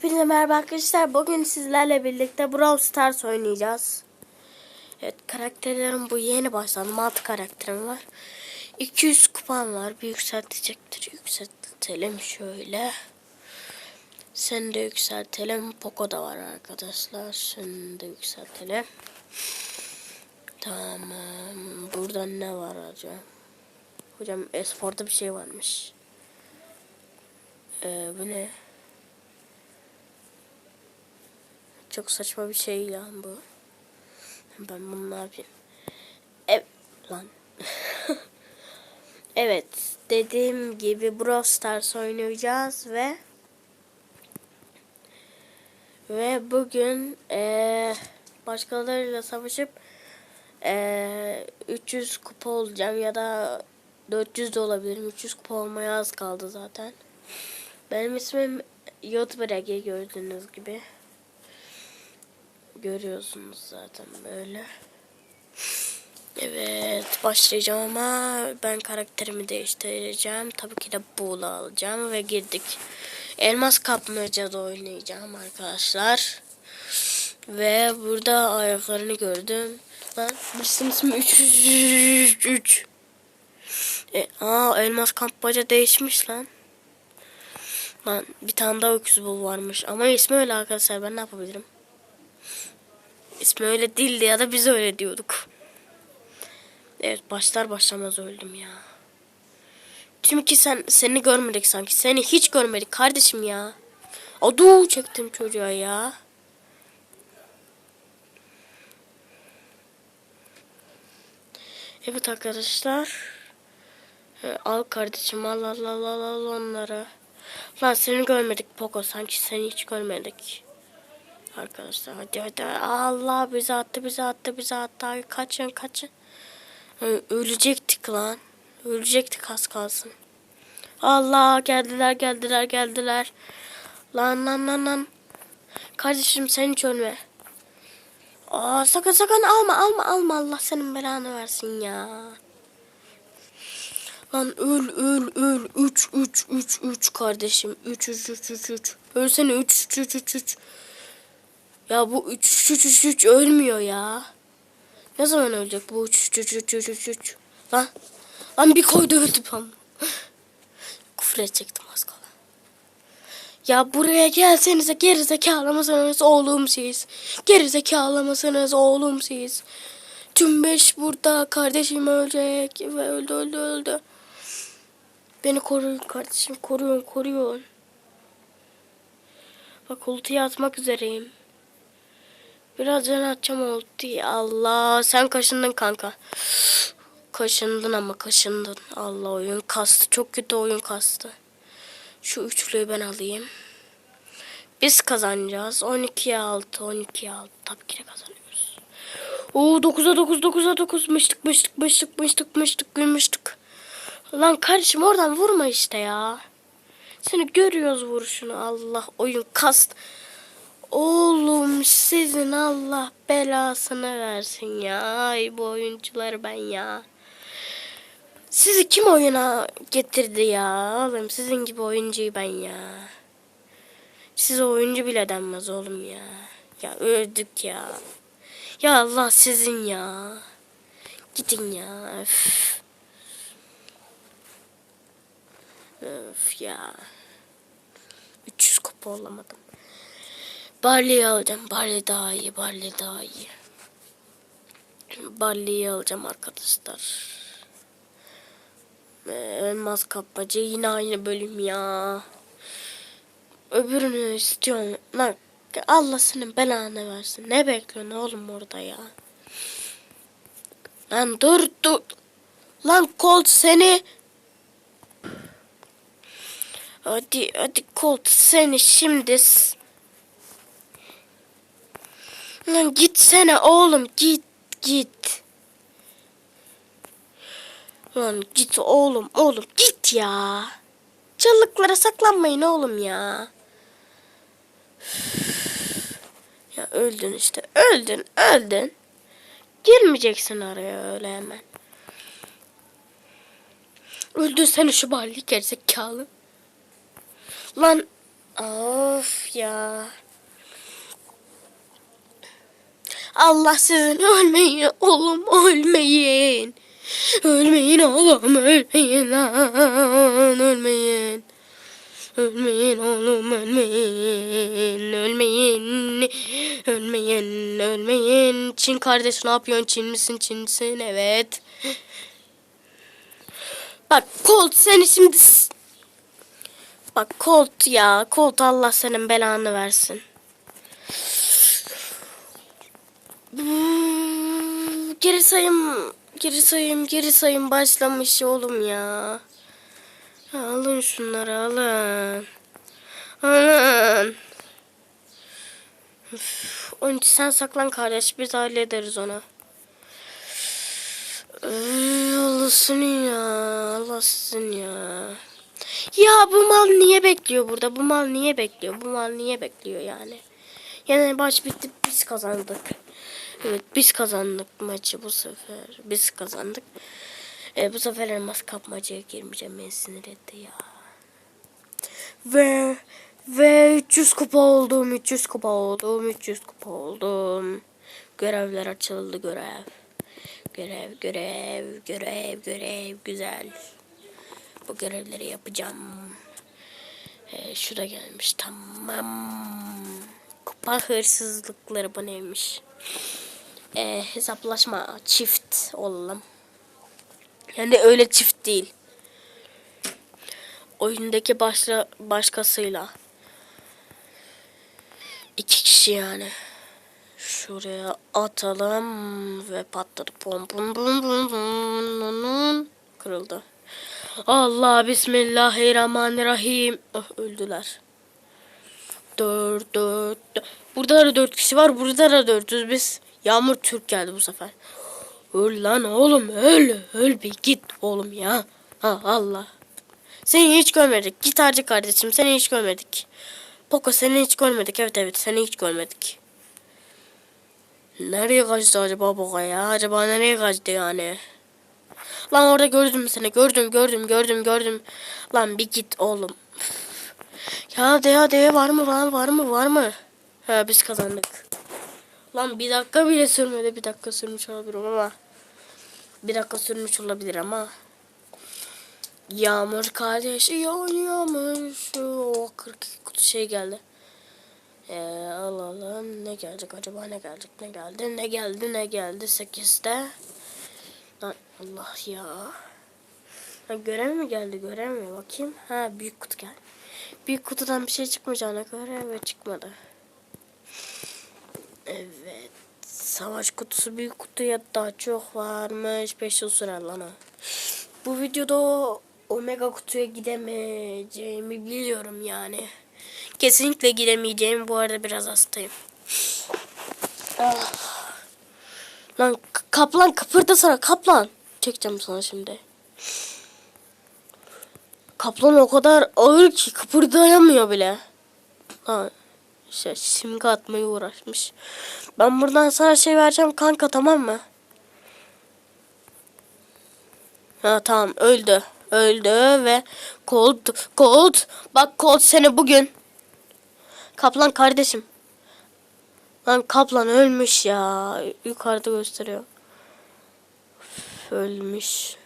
Hepinize merhaba arkadaşlar. Bugün sizlerle birlikte Brawl Stars oynayacağız. Evet karakterlerim bu yeni başladım. 6 karakterim var. 200 kupam var. Bir yükseltecektir. Yükseltelim şöyle. Seni de yükseltelim. Poco da var arkadaşlar. Seni de yükseltelim. Tamam. Burada ne var acaba? Hocam esporta bir şey varmış. Ee, bu ne? Çok saçma bir şey ya bu. Ben bunu ne yapayım? Ev lan. evet, dediğim gibi Brawl Stars oynayacağız ve ve bugün eee başkalarıyla savaşıp eee 300 kupa olacağım ya da 400 de olabilirim. 300 kupa olmaya az kaldı zaten. Benim ismim Ege gördüğünüz gibi. Görüyorsunuz zaten böyle. Evet başlayacağım ama ben karakterimi değiştireceğim. Tabii ki de Buğla alacağım ve girdik. Elmas kapmaca da oynayacağım arkadaşlar. Ve burada ayaklarını gördüm. Lan bizim ismi 333. E, aa elmas kapmaca değişmiş lan. Lan bir tane daha öküz bul varmış. Ama ismi öyle arkadaşlar ben ne yapabilirim? İsmi öyle değildi ya da biz öyle diyorduk. Evet başlar başlamaz öldüm ya. Çünkü sen seni görmedik sanki. Seni hiç görmedik kardeşim ya. Adu çektim çocuğa ya. Evet arkadaşlar. Ee, Al kardeşim al al al al, al onları. Lan seni görmedik Poco sanki seni hiç görmedik. Arkadaşlar hadi hadi Allah bizi attı bizi attı bizi attı Ay, kaçın kaçın. Ölecektik lan. Ölecektik az kalsın. Allah geldiler geldiler geldiler. Lan lan lan lan. Kardeşim sen hiç ölme. Aa sakın sakın alma alma alma Allah senin belanı versin ya. Lan öl öl öl 3 3 3 3 kardeşim 3 3 3 3 3 ölsene 3 3 3 3 3 ya bu 3 3 3 3 3 ölmüyor ya. Ne zaman ölecek bu 3 3 3 3 3 3 3 Lan. Lan bir koydu öldü ben. Küfür edecektim az kala. Ya buraya gelsenize gerizekalı mısınız oğlum siz? Gerizekalı mısınız oğlum siz? Tüm beş burada kardeşim ölecek ve öldü öldü öldü. Beni koruyun kardeşim koruyun koruyun. Bak ultiyi atmak üzereyim. Biraz atacağım ultiyi. Allah sen kaşındın kanka. Kaşındın ama kaşındın. Allah oyun kastı. Çok kötü oyun kastı. Şu üçlüyü ben alayım. Biz kazanacağız. 12'ye 6, 12'ye 6. Tabii ki de kazanıyoruz. Oo 9'a 9, 9'a 9. Mıştık, mıştık, mıştık, mıştık, mıştık, gülmüştük. Lan kardeşim oradan vurma işte ya. Seni görüyoruz vuruşunu. Allah oyun kast. Oğlum sizin Allah belasını versin ya. Ay bu oyuncuları ben ya. Sizi kim oyuna getirdi ya? Oğlum sizin gibi oyuncuyu ben ya. Size oyuncu bile denmez oğlum ya. Ya öldük ya. Ya Allah sizin ya. Gidin ya. Öf. Öf ya. 300 kupa olamadım. Barley'i alacağım. Barley daha iyi. Barley daha iyi. Barley'i alacağım arkadaşlar. Elmas kapmaca yine aynı bölüm ya. Öbürünü istiyorum. Lan Allah senin belanı versin. Ne bekliyorsun oğlum orada ya? Lan dur dur. Lan Colt seni. Hadi hadi Colt seni şimdi. Lan gitsene oğlum git git. Lan git oğlum oğlum git ya. Çalıklara saklanmayın oğlum ya. Ya öldün işte öldün öldün. Girmeyeceksin araya öyle hemen. Öldürsene şu balli gerizekalı. Lan Of ya. Allah sizin ölmeyin oğlum ölmeyin. Ölmeyin oğlum ölmeyin lan ölmeyin. Ölmeyin oğlum ölmeyin. Ölmeyin. Ölmeyin. Ölmeyin. Çin kardeş ne yapıyorsun? Çin misin? Çinsin. Evet. Bak Colt seni şimdi... Bak Colt ya. Colt Allah senin belanı versin. Geri sayım, geri sayım, geri sayım başlamış oğlum ya. Alın şunları alın. Alın. Üf, için sen saklan kardeş biz hallederiz onu. Ay, Allah'sın ya. Allah'sın ya. Ya bu mal niye bekliyor burada? Bu mal niye bekliyor? Bu mal niye bekliyor yani? Yani maç bitti biz kazandık. Evet biz kazandık maçı bu sefer. Biz kazandık. E, bu sefer elmas kapmacaya girmeyeceğim beni sinir etti ya. Ve ve 300 kupa oldum, 300 kupa oldum, 300 kupa oldum. Görevler açıldı görev. Görev, görev, görev, görev, güzel. Bu görevleri yapacağım. Ee, şu da gelmiş, tamam. Kupa hırsızlıkları bu neymiş? Ee, hesaplaşma, çift olalım. Yani öyle çift değil. Oyundaki başla, başkasıyla. İki kişi yani. Şuraya atalım ve patladı. Pom pom pom pom pom. Kırıldı. Allah bismillahirrahmanirrahim. Oh, öldüler. Dört, dört, dört. Burada da dört kişi var. Burada da dörtüz biz. Yağmur Türk geldi bu sefer. Öl lan oğlum öl. Öl bir git oğlum ya. Ha Allah. Seni hiç görmedik. Gitarcı kardeşim seni hiç görmedik. Poco seni hiç görmedik. Evet evet seni hiç görmedik. Nereye kaçtı acaba Poco ya? Acaba nereye kaçtı yani? Lan orada gördüm seni. Gördüm gördüm gördüm gördüm. Lan bir git oğlum. Ya de ya de var mı lan var mı var mı? Ha biz kazandık. Lan bir dakika bile sürmedi. Bir dakika sürmüş olabilir ama. Bir dakika sürmüş olabilir ama. Yağmur kardeş yağmur şu o 42 kutu şey geldi. Ee, alalım ne gelecek acaba ne gelecek ne geldi ne geldi ne geldi 8'de. Lan Allah ya. Ha, görev mi geldi görev mi bakayım. Ha büyük kutu geldi. Büyük kutudan bir şey çıkmayacağına göre ve çıkmadı. Evet. Savaş kutusu büyük kutuya daha çok varmış. 5 yıl sürer lan o. Bu videoda Omega kutuya gidemeyeceğimi biliyorum yani. Kesinlikle gidemeyeceğim. Bu arada biraz hastayım. Ah. Lan kaplan kıpırdasana kaplan. Çekeceğim sana şimdi. Kaplan o kadar ağır ki kıpırdayamıyor bile. Ha, işte simge atmaya uğraşmış. Ben buradan sana şey vereceğim kanka tamam mı? Ha tamam öldü. Öldü ve Colt Colt bak Colt seni bugün. Kaplan kardeşim. Lan kaplan ölmüş ya. Yukarıda gösteriyor. Üf, ölmüş.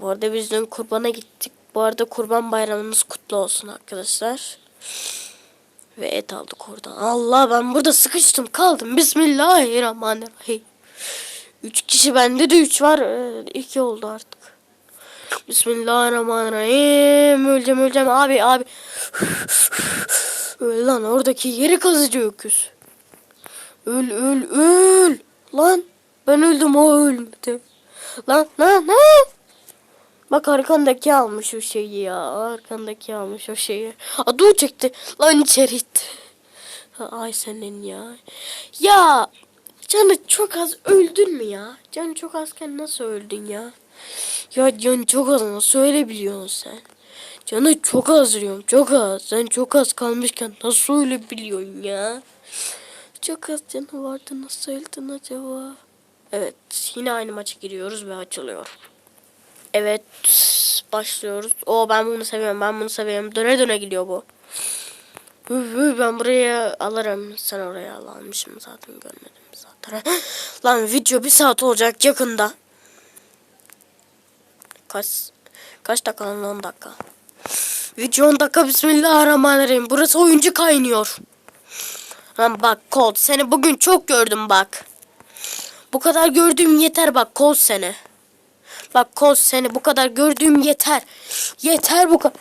Bu arada biz dün kurbana gittik. Bu arada kurban bayramımız kutlu olsun arkadaşlar. Ve et aldık oradan. Allah ben burada sıkıştım kaldım. Bismillahirrahmanirrahim. Üç kişi bende de üç var. Ee, iki oldu artık. Bismillahirrahmanirrahim. Öleceğim öleceğim abi abi. öl lan oradaki yeri kazıcı öküz. Öl öl öl. Lan ben öldüm o ölmedi. Lan lan lan. Bak arkandaki almış o şeyi ya. Arkandaki almış o şeyi. Adı çekti. Lan içeri Ay senin ya. Ya canı çok az öldün mü ya? Canı çok azken nasıl öldün ya? Ya canı çok az nasıl öyle biliyorsun sen? Canı çok az diyorum çok az. Sen çok az kalmışken nasıl öyle biliyorsun ya? Çok az canı vardı nasıl öldün acaba? Evet yine aynı maça giriyoruz ve açılıyor. Evet başlıyoruz. O ben bunu seviyorum ben bunu seviyorum. Döne döne gidiyor bu. Ben buraya alırım. Sen oraya al almışım zaten görmedim zaten. Lan video bir saat olacak yakında. Kaç kaç dakika lan 10 dakika. Video 10 dakika bismillahirrahmanirrahim. Burası oyuncu kaynıyor. Lan bak Colt seni bugün çok gördüm bak. Bu kadar gördüğüm yeter bak Colt seni. Bak Colt seni bu kadar gördüğüm yeter. Yeter bu kadar.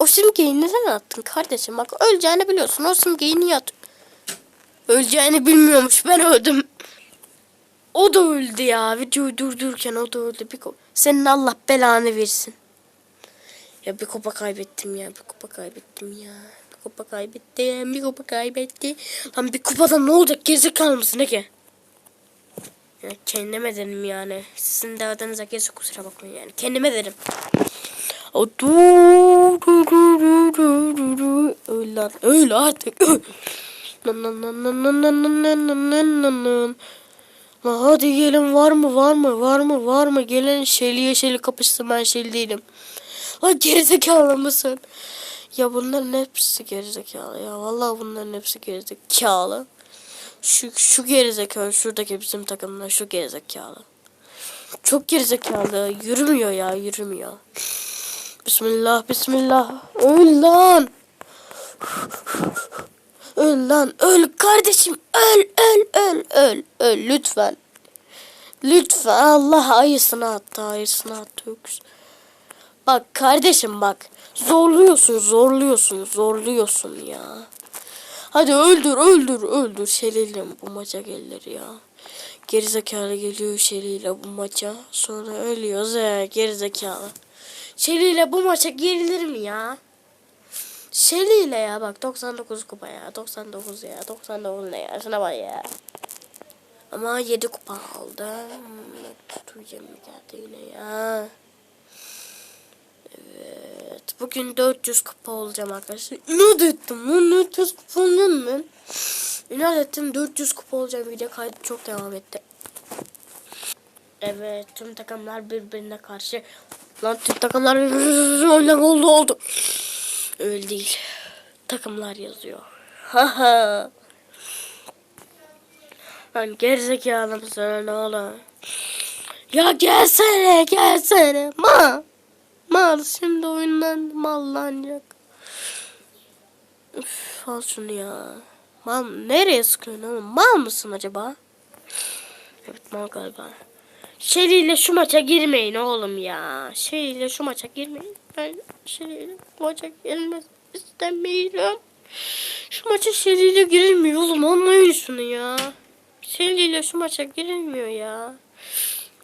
O simgeyi neden attın kardeşim? Bak öleceğini biliyorsun. O simgeyi niye at? Öleceğini bilmiyormuş. Ben öldüm. O da öldü ya. Videoyu durdururken o da öldü. Bir ko- Senin Allah belanı versin. Ya bir kupa kaybettim ya. Bir kupa kaybettim ya. Bir kupa kaybettim. Bir kupa kaybettim. Lan bir kupada ne olacak? Gerizekalı mısın ne yani kendime derim yani. Sizin de adınıza gelse kusura bakmayın yani. Kendime derim. O du du du du du du du öl lan öl artık. La hadi gelin var mı var mı var mı var mı gelin şeyliye şeyli kapışsın ben şeyli değilim. La gerizekalı mısın? Ya bunların hepsi gerizekalı ya. Vallahi bunların hepsi gerizekalı. Şu, şu gerizekalı şuradaki bizim takımda şu gerizekalı. Çok gerizekalı. Yürümüyor ya yürümüyor. Bismillah bismillah. Öl lan. Öl lan öl kardeşim öl öl öl öl öl lütfen. Lütfen Allah ayısını attı ayısını attı. Bak kardeşim bak zorluyorsun zorluyorsun zorluyorsun ya. Hadi öldür öldür öldür Şeli'yle bu maça gelir ya. Gerizekalı geliyor Şeli'yle bu maça. Sonra ölüyoruz he gerizekalı. Şeli'yle bu maça girilir mi ya? Şeli'yle ya bak 99 kupa ya 99 ya 99 ne ya şuna bak ya. Ama 7 kupa aldı. Hmm, Tutacağım bir geldi yine ya. Evet. Bugün 400 kupa olacağım arkadaşlar. İnat ettim lan 400 kupa olmam ben. İnat ettim 400 kupa olacağım. Video kaydı çok devam etti. Evet tüm takımlar birbirine karşı. Lan tüm takımlar birbirine oldu oldu. Öyle değil. Takımlar yazıyor. Haha. Lan gerizekalı mısın oğlum? Ya gelsene gelsene. Ma. Mal şimdi oyundan mallanacak. Üf, al ya. Mal nereye sıkıyorsun oğlum? Mal mısın acaba? Evet mal galiba. Şeriyle şu maça girmeyin oğlum ya. Şeriyle şu maça girmeyin. Ben Şeriyle bu maça girmek istemiyorum. Şu maça Şeriyle girilmiyor oğlum. Anlayın şunu ya. Şeriyle şu maça girilmiyor ya.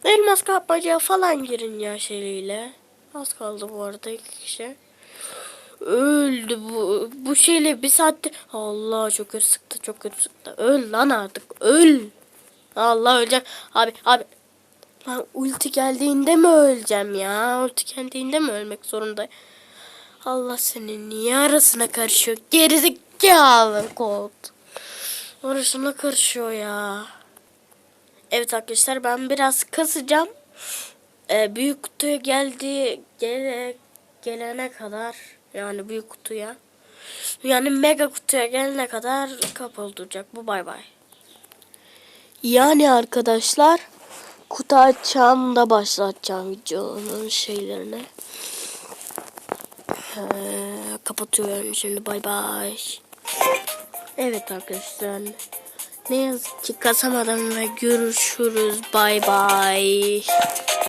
Elmas kapmaca falan girin ya Şeriyle. Az kaldı bu arada iki kişi. Öldü bu. Bu şeyle bir saatte. Allah çok kötü sıktı çok kötü sıktı. Öl lan artık öl. Allah öleceğim. Abi abi. Lan ulti geldiğinde mi öleceğim ya? Ulti geldiğinde mi ölmek zorunda? Allah senin niye arasına karışıyor? Gerizekalı kod. Arasına karışıyor ya. Evet arkadaşlar ben biraz kasacağım. Ee, büyük kutuya geldi gele, gelene kadar yani büyük kutuya yani mega kutuya gelene kadar kapalı duracak. Bu bay bay. Yani arkadaşlar kutu açacağım da başlatacağım videonun şeylerini. Ee, kapatıyorum şimdi bay bay. Evet arkadaşlar. Ne yazık ki kasamadım ve görüşürüz. Bay bay.